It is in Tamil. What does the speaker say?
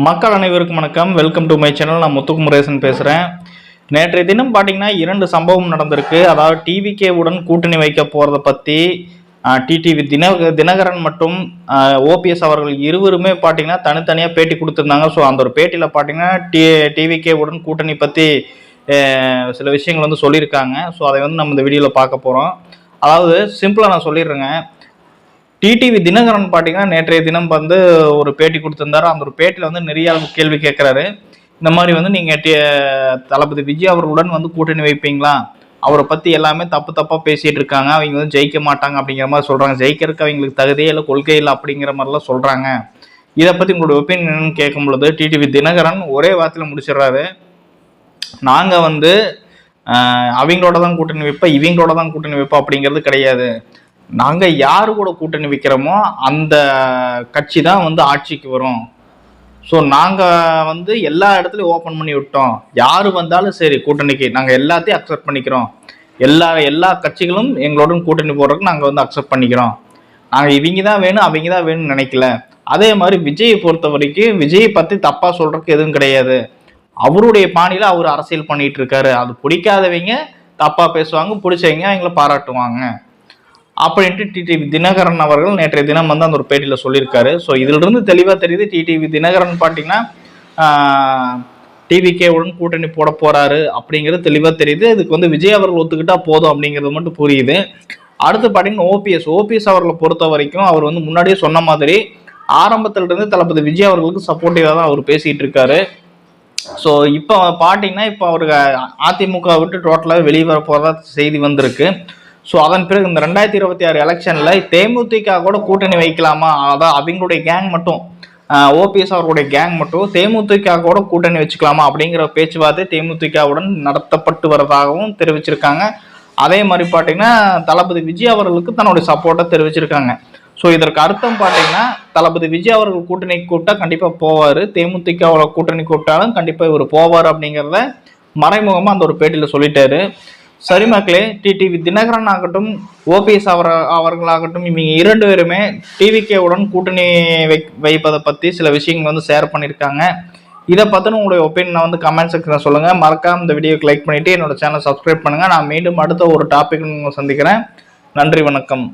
மக்கள் அனைவருக்கும் வணக்கம். வெல்கம் டு மை சேனல் நான் முத்துக்குமரேசன் பேசுகிறேன் நேற்றைய தினம் பார்த்தீங்கன்னா இரண்டு சம்பவம் நடந்திருக்கு. அதாவது டிவிகே உடன் கூட்டணி வைக்க போகிறத பற்றி டிடிவி தின தினகரன் மற்றும் ஓபிஎஸ் அவர்கள் இருவருமே பார்த்தீங்கன்னா தனித்தனியாக பேட்டி கொடுத்துருந்தாங்க. ஸோ அந்த ஒரு பேட்டியில் பார்த்தீங்கன்னா டி டிவிகே உடன் கூட்டணி பற்றி சில விஷயங்கள் வந்து சொல்லியிருக்காங்க. ஸோ அதை வந்து நம்ம இந்த வீடியோவில் பார்க்க போகிறோம் அதாவது சிம்பிளாக நான் சொல்லிடுறேங்க. டிடிவி தினகரன் பார்த்தீங்கன்னா நேற்றைய தினம் வந்து ஒரு பேட்டி கொடுத்துருந்தாரு. அந்த ஒரு பேட்டியில் வந்து நிறைய கேள்வி கேட்குறாரு. இந்த மாதிரி வந்து நீங்கள் தளபதி விஜய் அவர்களுடன் வந்து கூட்டணி வைப்பீங்களா? அவரை பற்றி எல்லாமே தப்பு தப்பாக பேசிகிட்டு இருக்காங்க. அவங்க வந்து ஜெயிக்க மாட்டாங்க அப்படிங்கிற மாதிரி சொல்கிறாங்க ஜெயிக்கிறதுக்கு அவங்களுக்கு தகுதியே இல்லை கொள்கை இல்லை அப்படிங்கிற மாதிரிலாம் சொல்கிறாங்க இதை பற்றி உங்களோட ஒப்பீனியன் கேட்கும் பொழுது டிடிவி தினகரன் ஒரே வார்த்தையில் முடிச்சிடுறாரு. நாங்கள் வந்து அவங்களோட தான் கூட்டணி வைப்போம் இவங்களோட தான் கூட்டணி வைப்போம் அப்படிங்கிறது கிடையாது. நாங்கள் யார் கூட கூட்டணி வைக்கிறோமோ அந்த கட்சி தான் வந்து ஆட்சிக்கு வரும். ஸோ நாங்கள் வந்து எல்லா இடத்துலையும் ஓப்பன் பண்ணி விட்டோம். யார் வந்தாலும் சரி கூட்டணிக்கு. நாங்கள் எல்லாத்தையும் அக்செப்ட் பண்ணிக்கிறோம். எல்லா எல்லா கட்சிகளும் எங்களுடன் கூட்டணி போடுறதுக்கு நாங்கள் வந்து அக்செப்ட் பண்ணிக்கிறோம். நாங்கள் இவங்க தான் வேணும் அவங்க தான் வேணும்னு நினைக்கல. அதே மாதிரி விஜயை பொறுத்த வரைக்கும் விஜயை பற்றி தப்பாக சொல்கிறதுக்கு எதுவும் கிடையாது. அவருடைய பாணியில் அவர் அரசியல் பண்ணிகிட்டு இருக்காரு. அது பிடிக்காதவங்க தப்பாக பேசுவாங்க பிடிச்சவங்க எங்களை பாராட்டுவாங்க. அப்படின்ட்டு டிடிவி தினகரன் அவர்கள் நேற்றைய தினம் வந்து அந்த ஒரு பேட்டியில் சொல்லியிருக்காரு. ஸோ இதிலிருந்து தெளிவாக தெரியுது டிடிவி தினகரன் பார்த்தீங்கன்னா டிவிகேவுடன் கூட்டணி போட போகிறாரு அப்படிங்கிறது தெளிவாக தெரியுது. இதுக்கு வந்து விஜய் அவர்கள் ஒத்துக்கிட்டா போதும் அப்படிங்கிறது மட்டும் புரியுது. அடுத்து பார்த்தீங்கன்னா ஓபிஎஸ். ஓபிஎஸ் அவர்களை பொறுத்த வரைக்கும் அவர் வந்து முன்னாடியே சொன்ன மாதிரி ஆரம்பத்திலிருந்து தளபதி விஜய் அவர்களுக்கு சப்போர்ட்டிவாக தான் அவர் பேசிகிட்டு இருக்காரு. ஸோ இப்போ பார்த்தீங்கன்னா இப்போ அவருக்கு அதிமுக விட்டு டோட்டலாக வெளியே வர போகிறதா செய்தி வந்திருக்கு. ஸோ அதன் பிறகு இந்த ரெண்டாயிரத்தி இருபத்தி ஆறு எலெக்ஷனில் தேமுதிக கூட கூட்டணி வைக்கலாமா? அதான் அவங்களுடைய கேங் மட்டும். ஓபிஎஸ் அவர்களுடைய கேங் மட்டும் தேமுதிக கூட கூட்டணி வச்சுக்கலாமா? அப்படிங்கிற பேச்சுவார்த்தை தேமுதிகவுடன் நடத்தப்பட்டு வரதாகவும் தெரிவிச்சிருக்காங்க. அதே மாதிரி பார்த்தீங்கன்னா தளபதி விஜய் அவர்களுக்கு தன்னுடைய சப்போர்ட்டை தெரிவிச்சிருக்காங்க. ஸோ இதற்கு அர்த்தம் பார்த்தீங்கன்னா தளபதி விஜய் அவர்கள் கூட்டணி கூப்பிட்டா கண்டிப்பாக போவார். தேமுதிகவோட கூட்டணி கூப்பிட்டாலும் கண்டிப்பாக இவர் போவார் அப்படிங்கிறத மறைமுகமாக அந்த ஒரு பேட்டியில் சொல்லிட்டாரு. சரி மக்களே டிடிவி தினகரன் ஆகட்டும் ஓபிஎஸ் அவர் அவர்களாகட்டும் இவங்க இரண்டு பேருமே டிவிகேவுடன் கூட்டணி வை வைப்பதை பற்றி சில விஷயங்கள் வந்து ஷேர் பண்ணியிருக்காங்க. இதை பற்றின உங்களுடைய ஒப்பீனியனை வந்து கமெண்ட் செக்ஷனில் சொல்லுங்கள் மறக்காம இந்த வீடியோக்கு லைக் பண்ணிவிட்டு என்னோட சேனல் சப்ஸ்கிரைப் பண்ணுங்கள் நான் மீண்டும் அடுத்த ஒரு டாபிக் சந்திக்கிறேன். நன்றி வணக்கம்.